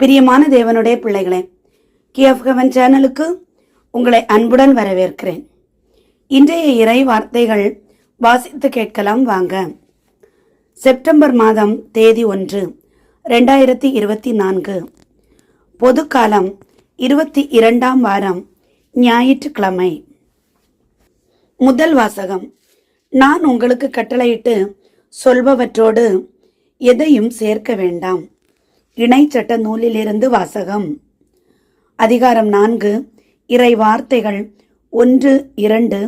பிரியமான தேவனுடைய பிள்ளைகளே கிஎஃப் ஹெவன் சேனலுக்கு உங்களை அன்புடன் வரவேற்கிறேன். இன்றைய இறை வார்த்தைகள் வாசித்து கேட்கலாம் வாங்க. செப்டம்பர் மாதம் தேதி ஒன்று ரெண்டாயிரத்தி இருபத்தி நான்கு. பொதுக்காலம் இருபத்தி இரண்டாம் வாரம் ஞாயிற்றுக்கிழமை. முதல் வாசகம் நான் உங்களுக்கு கட்டளையிட்டு சொல்பவற்றோடு எதையும் சேர்க்க வேண்டாம். இணைச்சட்ட நூலிலிருந்து வாசகம். அதிகாரம் நான்கு இறை வார்த்தைகள் ஒன்று இரண்டு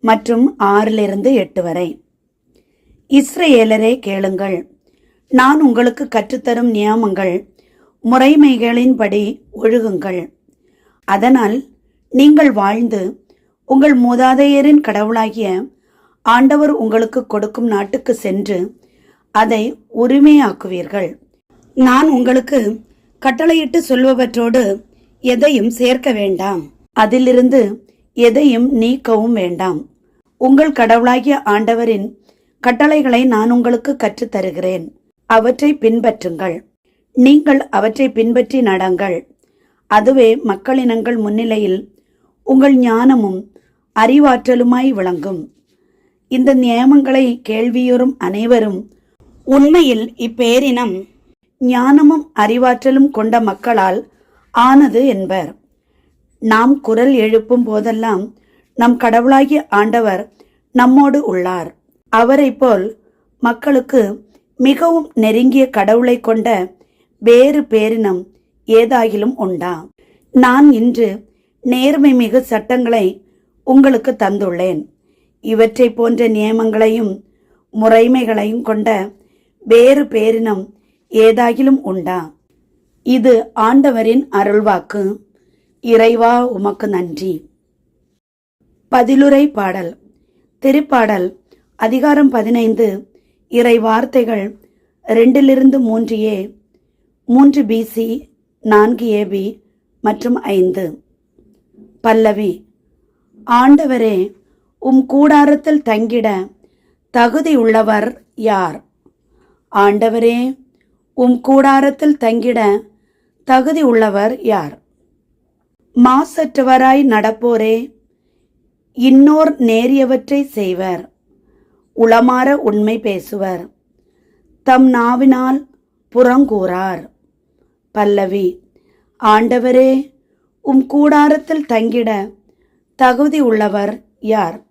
மற்றும் ஆறிலிருந்து எட்டு வரை. இஸ்ரேலரே கேளுங்கள் நான் உங்களுக்கு கற்றுத்தரும் நியமங்கள் முறைமைகளின்படி ஒழுகுங்கள். அதனால் நீங்கள் வாழ்ந்து உங்கள் மூதாதையரின் கடவுளாகிய ஆண்டவர் உங்களுக்கு கொடுக்கும் நாட்டுக்கு சென்று அதை உரிமையாக்குவீர்கள். நான் உங்களுக்கு கட்டளையிட்டு சொல்பவற்றோடு எதையும் சேர்க்க வேண்டாம். அதிலிருந்து எதையும் நீக்கவும் வேண்டாம். உங்கள் கடவுளாகிய ஆண்டவரின் கட்டளைகளை நான் உங்களுக்கு கற்றுத் தருகிறேன் அவற்றை பின்பற்றுங்கள். நீங்கள் அவற்றை பின்பற்றி நடங்கள். அதுவே மக்களினங்கள் முன்னிலையில் உங்கள் ஞானமும் அறிவாற்றலுமாய் விளங்கும். இந்த நியமங்களை கேள்வியுறும் அனைவரும் உண்மையில் இப்பேரினம் ஞானமும் அறிவாற்றலும் கொண்ட மக்களால் ஆனது என்பர். நாம் குரல் எழுப்பும் போதெல்லாம் நம் கடவுளாகிய ஆண்டவர் நம்மோடு உள்ளார். அவரைப் போல் மக்களுக்கு மிகவும் நெருங்கிய கடவுளை கொண்ட வேறு பேரினம் ஏதாகிலும் உண்டா? நான் இன்று நேர்மை மிகு சட்டங்களை உங்களுக்கு தந்துள்ளேன். இவற்றை போன்ற நியமங்களையும் முறைமைகளையும் கொண்ட வேறு பேரினம் ஏதாகிலும் உண்டா? இது ஆண்டவரின் அருள்வாக்கு. இறைவா உமக்கு நன்றி. பதிலுரை பாடல். திருப்பாடல். அதிகாரம் பதினைந்து. இறை வார்த்தைகள் ரெண்டிலிருந்து மூன்று ஏ. மூன்று பிசி நான்கு ஏபி மற்றும் ஐந்து. பல்லவி ஆண்டவரே உம் கூடாரத்தில் தங்கிட தகுதியுள்ளவர் யார்? ஆண்டவரே உம் கூடாரத்தில் தங்கிட தகுதி உள்ளவர் யார்? மாசற்றவராய் நடப்போரே இன்னோர் நேரியவற்றை செய்வர் உளமாற உண்மை பேசுவர் தம் நாவினால் புறங்கூறார். பல்லவி ஆண்டவரே உம் கூடாரத்தில் தங்கிட தகுதி உள்ளவர் யார்?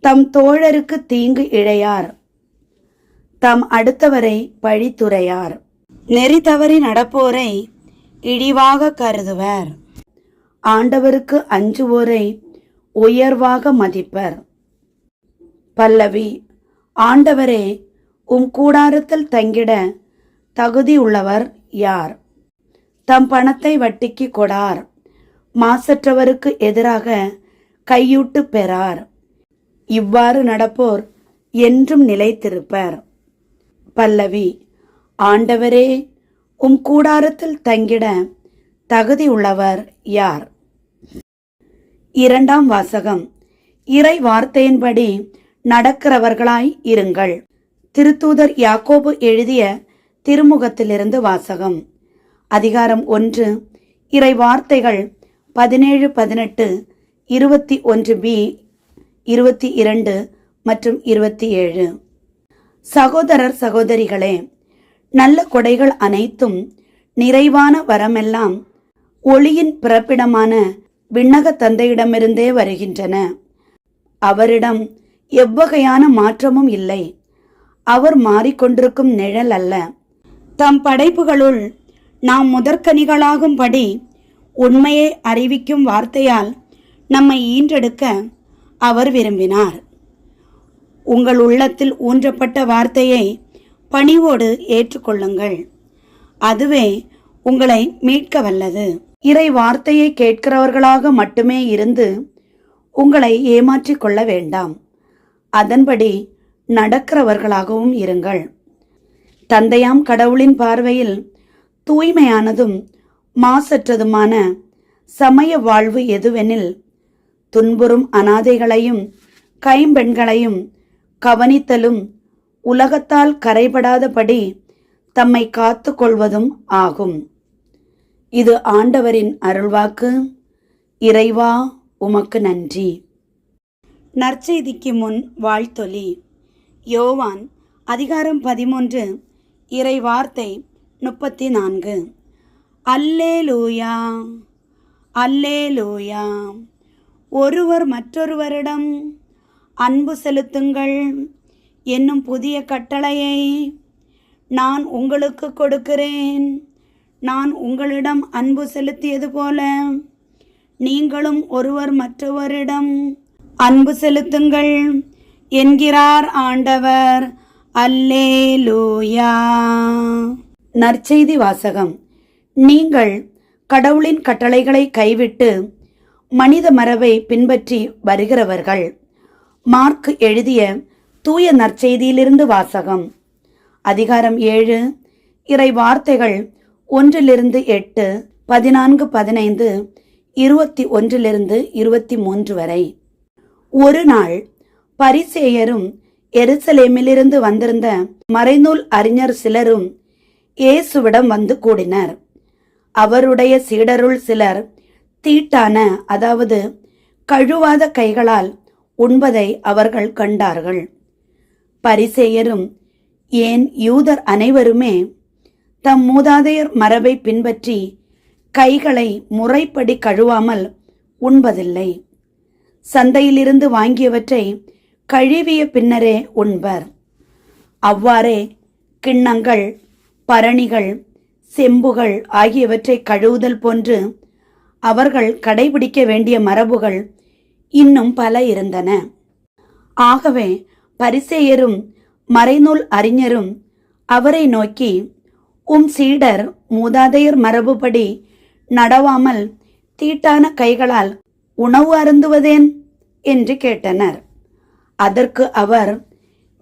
தம் தோழருக்கு தீங்கு இழையார் தம் அடுத்தவரை பழித்துரையார். நெறி தவறி நடப்போரை இழிவாக கருதுவர். ஆண்டவருக்கு அஞ்சுவோரை உயர்வாக மதிப்பர். பல்லவி ஆண்டவரே உம் கூடாரத்தில் தங்கிட தகுதி உள்ளவர் யார்? தம் பணத்தை வட்டிக்கு கொடார். மாசற்றவருக்கு எதிராக கையூட்டு பெறார். இவ்வாறு நடப்போர் என்றும் நிலைத்திருப்பர். பல்லவி ஆண்டவரே உம் கூடாரத்தில் தங்கிட தகுதி உள்ளவர் யார்? இரண்டாம் வாசகம். இறை வார்த்தையின்படி நடக்கிறவர்களாய் இருங்கள். திருத்தூதர் யாக்கோபு எழுதிய திருமுகத்திலிருந்து வாசகம். அதிகாரம் ஒன்று. இறை வார்த்தைகள் பதினேழு பதினெட்டு இருபத்தி ஒன்று பி இருபத்தி இரண்டு மற்றும் இருபத்தி ஏழு. சகோதரர் சகோதரிகளே நல்ல கொடைகள் அனைத்தும் நிறைவான வரமெல்லாம் ஒளியின் பிறப்பிடமான விண்ணக தந்தையிடமிருந்தே வருகின்றன. அவரிடம் எவ்வகையான மாற்றமும் இல்லை. அவர் மாறிக்கொண்டிருக்கும் நிழல் அல்ல. தம் படைப்புகளுள் நாம் முதற்கனிகளாகும்படி உண்மையை அறிவிக்கும் வார்த்தையால் நம்மை ஈன்றெடுக்க அவர் விரும்பினார். உங்கள் உள்ளத்தில் ஊன்றப்பட்ட வார்த்தையை பணிவோடு ஏற்றுக்கொள்ளுங்கள். அதுவே உங்களை மீட்க வல்லது. இறை வார்த்தையை கேட்கிறவர்களாக மட்டுமே இருந்து உங்களை ஏமாற்றிக் கொள்ள வேண்டாம். அதன்படி நடக்கிறவர்களாகவும் இருங்கள். தந்தையாம் கடவுளின் பார்வையில் தூய்மையானதும் மாசற்றதுமான சமய வாழ்வு எதுவெனில் துன்புறும் அனாதைகளையும் கைம்பெண்களையும் கவனித்தலும் உலகத்தால் கரைபடாதபடி தம்மை காத்து கொள்வதும் ஆகும். இது ஆண்டவரின் அருள்வாக்கு. இறைவா உமக்கு நன்றி. நற்செய்திக்கு முன் வாழ்த்தொலி. யோவான் அதிகாரம் பதிமூன்று இறை வார்த்தை முப்பத்தி நான்கு அல்லே லூயா அல்லே லூயா ஒருவர் மற்றொருவரிடம் அன்பு செலுத்துங்கள். என்னும் புதிய கட்டளையை நான் உங்களுக்கு கொடுக்கிறேன். நான் உங்களிடம் அன்பு செலுத்தியது போல நீங்களும் ஒருவர் மற்றவரிடம் அன்பு செலுத்துங்கள் என்கிறார் ஆண்டவர். அல்லேலூயா. நற்செய்தி வாசகம். நீங்கள் கடவுளின் கட்டளைகளை கைவிட்டு மனித மரபை பின்பற்றி வருகிறவர்கள். மார்க் எழுதிய தூய நற்செய்தியிலிருந்து வாசகம். அதிகாரம் ஏழு. இறை வார்த்தைகள் ஒன்றிலிருந்து எட்டு பதினான்கு பதினைந்து இருபத்தி ஒன்றிலிருந்து இருபத்தி மூன்று வரை. ஒரு நாள் பரிசேயரும் எருசலேமிலிருந்து வந்திருந்த மறைநூல் அறிஞர் சிலரும் இயேசுவிடம் வந்து கூடினர். அவருடைய சீடருள் சிலர் தீட்டான அதாவது கழுவாத கைகளால் உண்பதை அவர்கள் கண்டார்கள். பரிசேயரும் ஏன் யூதர் அனைவருமே தம் மூதாதையர் மரபை பின்பற்றி கைகளை முறைப்படி கழுவாமல் உண்பதில்லை. சந்தையிலிருந்து வாங்கியவற்றை கழுவிய பின்னரே உண்பர். அவ்வாறே கிண்ணங்கள் பரணிகள் செம்புகள் ஆகியவற்றை கழுவுதல் போன்று அவர்கள் கடைபிடிக்க வேண்டிய மரபுகள் இன்னும் பல இருந்தன. ஆகவே பரிசேயரும் மறைநூல் அறிஞரும் அவரை நோக்கி உம் சீடர் மூதாதையர் மரபுபடி நடவாமல் தீட்டான கைகளால் உணவு அருந்துவதேன்? என்று கேட்டனர். அதற்கு அவர்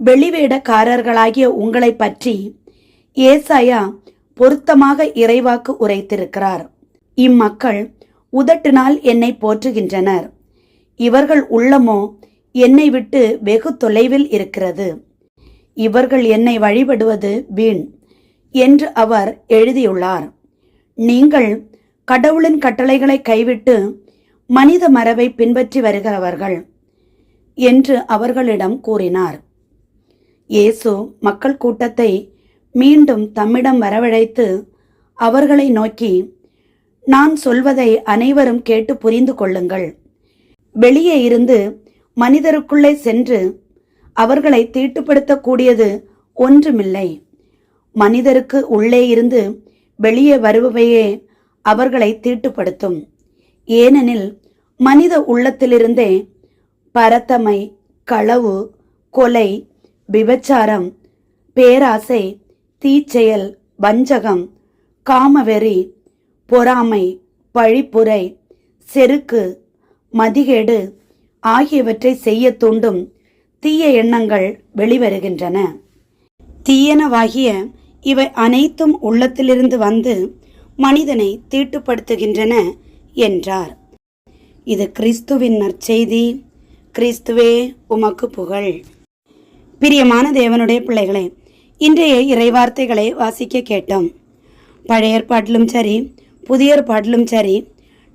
வெளிவேடக்காரர்களாகிய உங்களை பற்றி ஏசாயா பொருத்தமாக இறைவாக்கு உரைத்திருக்கிறார். இம்மக்கள் உதட்டினால் என்னை போற்றுகின்றனர். இவர்கள் உள்ளமோ என்னை விட்டு வெகு தொலைவில் இருக்கிறது. இவர்கள் என்னை வழிபடுவது வீண் என்று அவர் எழுதியுள்ளார். நீங்கள் கடவுளின் கட்டளைகளை கைவிட்டு மனித மரபை பின்பற்றி வருகிறவர்கள் என்று அவர்களிடம் கூறினார். இயேசு மக்கள் கூட்டத்தை மீண்டும் தம்மிடம் வரவழைத்து அவர்களை நோக்கி நான் சொல்வதை அனைவரும் கேட்டு புரிந்து கொள்ளுங்கள். வெளியே இருந்து மனிதருக்குள்ளே சென்று அவர்களை தீட்டுப்படுத்தக்கூடியது ஒன்றுமில்லை. மனிதருக்கு உள்ளே இருந்து வெளியே வருபவையே அவர்களை தீட்டுப்படுத்தும். ஏனெனில் மனித உள்ளத்திலிருந்தே பரத்தமை களவு கொலை விபச்சாரம் பேராசை தீச்செயல் வஞ்சகம் காமவெறி பொறாமை பழிப்புரை செருக்கு மதிகேடு ஆகியவற்றை செய்ய தூண்டும் தீய எண்ணங்கள் வெளிவருகின்றன. தீயனவாகிய இவை அனைத்தும் உள்ளத்திலிருந்து வந்து மனிதனை தீட்டுப்படுத்துகின்றன என்றார். இது கிறிஸ்துவின் நற்செய்தி. கிறிஸ்துவே உமக்கு புகழ். பிரியமான தேவனுடைய பிள்ளைகளே இன்றைய இறைவார்த்தைகளை வாசிக்க கேட்டோம். பழைய ஏற்பாட்டிலும் சரி புதிய ஏற்பாட்டிலும் சரி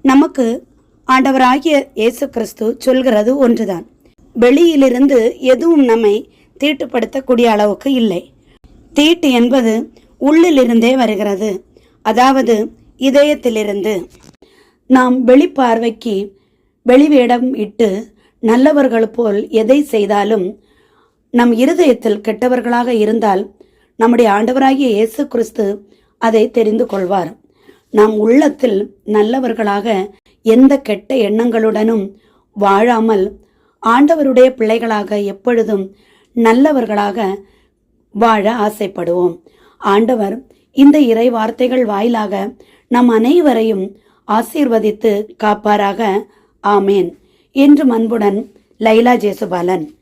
நமக்கு ஆண்டவராகிய இயேசு கிறிஸ்து சொல்கிறது ஒன்றுதான். வெளியிலிருந்து எதுவும் நம்மை தீட்டுப்படுத்தக்கூடிய அளவுக்கு இல்லை. தீட்டு என்பது உள்ளிலிருந்தே வருகிறது. அதாவது இதயத்திலிருந்து. நாம் வெளிப்பார்வைக்கு வெளிவேடம் இட்டு நல்லவர்கள் போல் எதை செய்தாலும் நம் இருதயத்தில் கெட்டவர்களாக இருந்தால் நம்முடைய ஆண்டவராகிய இயேசு கிறிஸ்து அதை தெரிந்து கொள்வார். நாம் உள்ளத்தில் நல்லவர்களாக எந்த கெட்ட எண்ணங்களுடனும் வாழாமல் ஆண்டவருடைய பிள்ளைகளாக எப்பொழுதும் நல்லவர்களாக வாழ ஆசைப்படுவோம். ஆண்டவர் இந்த இறை வார்த்தைகள் வாயிலாக நம் அனைவரையும் ஆசீர்வதித்து காப்பாராக. ஆமேன். என்று அன்புடன் லைலா ஜேசுபாலன்.